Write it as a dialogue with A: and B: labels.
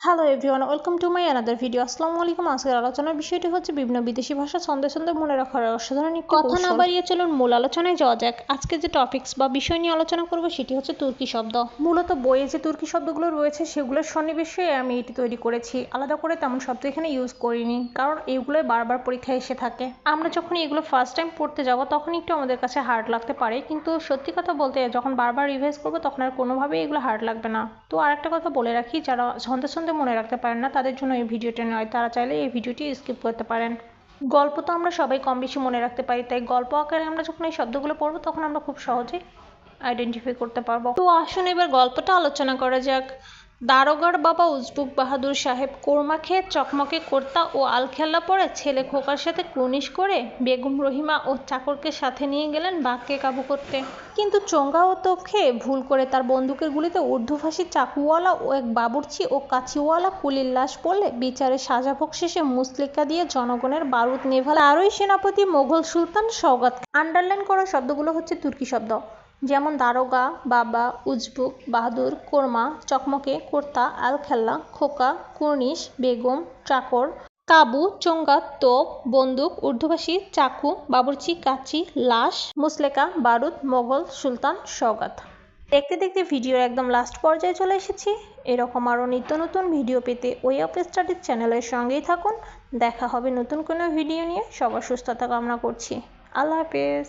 A: Hello everyone welcome to my another video আসসালামু আলাইকুম আজকের আলোচনার বিষয়টি হচ্ছে বিভিন্ন বিদেশি ভাষা ছন্দে ছন্দে মনে রাখার অসাধারণ একটি কথা না বাড়িয়ে চলুন মূল আলোচনায় যাওয়া যাক। আজকে যে টপিকস বা বিষয় নিয়ে আলোচনা করব সেটি হচ্ছে তুর্কি শব্দ। মূলত বইয়ে যে তুর্কি শব্দগুলো রয়েছে সেগুলোর সন্নিবেশে আমি এটি তৈরি করেছি। আলাদা করে তেমন শব্দ এখানে ইউজ করিনি কারণ এগুলোই বারবার পরীক্ষায় এসে থাকে। আমরা যখন এগুলো ফার্স্ট টাইম পড়তে যাব তখন একটু আমাদের কাছে হার্ড লাগতে পারে কিন্তু সত্যি কথা বলতে যখন বারবার রিভাইজ করব তখন আর কোনোভাবেই এগুলো হার্ড লাগবে না। তো আরেকটা কথা বলে রাখি যারা ছন্দে ছন্দে মনে রাখতে পারেন না, তাদের জন্য এই ভিডিওটি নয়। তারা চাইলে এই ভিডিওটি স্কিপ করতে পারেন। গল্প তো আমরা সবাই কম বেশি মনে রাখতে পারি, তাই গল্প আকারে আমরা যখন এই শব্দগুলো পড়ব, তখন আমরা খুব সহজেই আইডেন্টিফাই করতে পারব। তো আসুন এবার গল্পটা আলোচনা করা যাক। দারোগার বাবা উজবুক বাহাদুর সাহেব কোরমা খেয়ে চকমকে কর্তা ও আলখেল্লা পরে ছেলে খোকার সাথে কুর্নিশ করে বেগম রহিমা ও চাকরকে সাথে নিয়ে গেলেন বাঘকে কাবু করতে। কিন্তু চোঙ্গা ও তোপকে ভুল করে তার বন্দুকের গুলিতে ঊর্ধ্বভাষী চাকুওয়ালা ও এক বাবুর্চি ও কাছিওয়ালা কুলির লাশ পড়লে বিচারে সাজা ভোগ শেষে মুসলিকা দিয়ে জনগণের বারুদ নেভাল আরই সেনাপতি মোগল সুলতান সওগাত। আন্ডারলাইন করা শব্দগুলো হচ্ছে তুর্কি শব্দ। যেমন দারোগা, বাবা, উজবুক, বাহাদুর, কোরমা, চকমকে, কর্তা, আলখেল্লা, খোকা, কুর্নিশ, বেগম, চাকর, কাবু, চোঙ্গা, তোপ, বন্দুক, ঊর্ধ্ববাসী, চাকু, বাবুর্চি, কাচি, লাশ, মুসলেকা, বারুদ, মোগল, সুলতান, সওগাত। দেখতে দেখতে ভিডিওর একদম লাস্ট পর্যায়ে চলে এসেছি। এরকম আরও নিত্য নতুন ভিডিও পেতে ওই অফ স্টাডিজ চ্যানেলের সঙ্গেই থাকুন। দেখা হবে নতুন কোনো ভিডিও নিয়ে। সবার সুস্থতা কামনা করছি। আল্লাহ হাফেজ।